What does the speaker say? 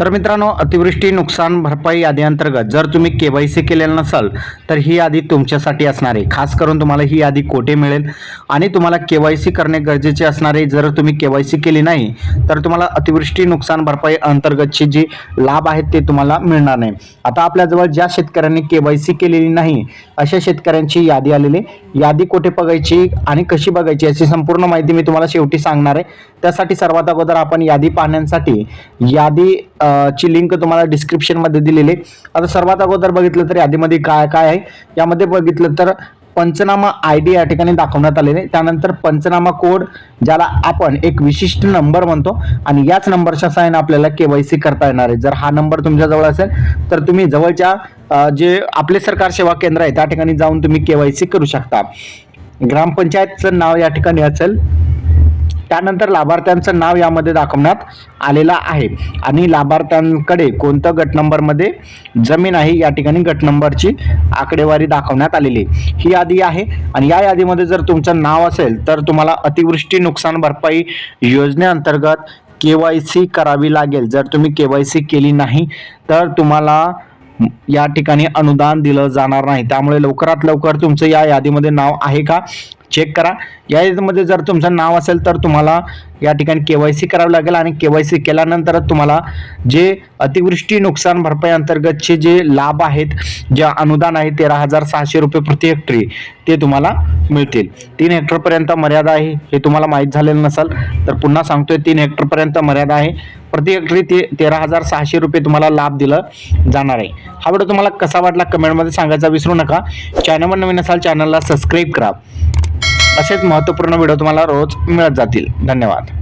तर मित्रांनो अतिवृष्टी नुकसान भरपाई यादीअंतर्गत जर तुम्ही के वाय सी केलेलं नसाल तर ही यादी तुमच्यासाठी असणार आहे. खास करून तुम्हाला ही यादी कोठे मिळेल आणि तुम्हाला के वाय सी करणे गरजेचे असणार आहे जर तुम्ही के वाय सी केली नाही तर तुम्हाला अतिवृष्टी नुकसान भरपाई अंतर्गतचे जे लाभ आहेत ते तुम्हाला मिळणार नाही. आता आपल्याजवळ ज्या शेतकऱ्यांनी के वाय सी केलेली नाही अशा शेतकऱ्यांची यादी आलेली आहे. यादी कोठे बघायची आणि कशी बघायची याची संपूर्ण माहिती मी तुम्हाला शेवटी सांगणार आहे. त्यासाठी सर्वात अगोदर आपण यादी पाहण्यासाठी यादी ची लिंक तुम्हाला डिस्क्रिप्शनमध्ये दिलेली आहे. आता सर्वात अगोदर बघितलं तर यादीमध्ये काय काय आहे? यामध्ये बघितलं तर पंचनामा आय डी या ठिकाणी दाखवण्यात आलेले आहे. त्यानंतर पंचनामा कोड ज्याला आपण एक विशिष्ट नंबर म्हणतो आणि याच नंबरच्या साहाय्याने आपल्याला के वाय सी करता येणार आहे. जर हा नंबर तुमच्याजवळ असेल तर तुम्ही जवळच्या जे आपले सरकार सेवा केंद्र आहे त्या ठिकाणी जाऊन तुम्ही के वाय सी करू शकता. ग्रामपंचायतचं नाव या ठिकाणी असेल त्यानंतर लाभार्थ्यांचं नाव यामध्ये दाखवण्यात आलेलं आहे. आणि लाभार्थ्यांकडे कोणतं गट नंबरमध्ये जमीन आहे या ठिकाणी गट नंबरची आकडेवारी दाखवण्यात आलेली ही यादी आहे आणि या यादीमध्ये जर तुमचं नाव असेल तर तुम्हाला अतिवृष्टी नुकसान भरपाई योजनेअंतर्गत के वाय सी करावी लागेल. जर तुम्ही के वाय सी केली नाही तर तुम्हाला या ठिकाणी अनुदान दिलं जाणार नाही. त्यामुळे लवकरात लवकर तुमचं या यादीमध्ये नाव आहे का? चेक करा. या यादीमध्ये जर तुमचं नाव असेल तर तुम्हाला या ठिकाणी के वाय सी करावं लागेल आणि के वाय सी केल्यानंतरच तुम्हाला जे अतिवृष्टी नुकसान भरपाई अंतर्गतचे जे लाभ आहेत जे अनुदान आहे तेरा हजार सहाशे रुपये प्रति हेक्टरी ते तुम्हाला मिळतील. तीन हेक्टरपर्यंत मर्यादा आहे हे तुम्हाला माहीत झालेलं नसेल तर पुन्हा सांगतोय तीन हेक्टरपर्यंत मर्यादा आहे. प्रति हेक्टरी ते तेरा हजार सहाशे रुपये तुम्हाला लाभ दिलं जाणार आहे. हा व्हिडिओ तुम्हाला कसा वाटला कमेंटमध्ये सांगायचा विसरू नका. चॅनलवर नवीन असाल चॅनलला सबस्क्राईब करा. असेच महत्त्वपूर्ण व्हिडिओ तुम्हाला रोज मिळत जातील. धन्यवाद.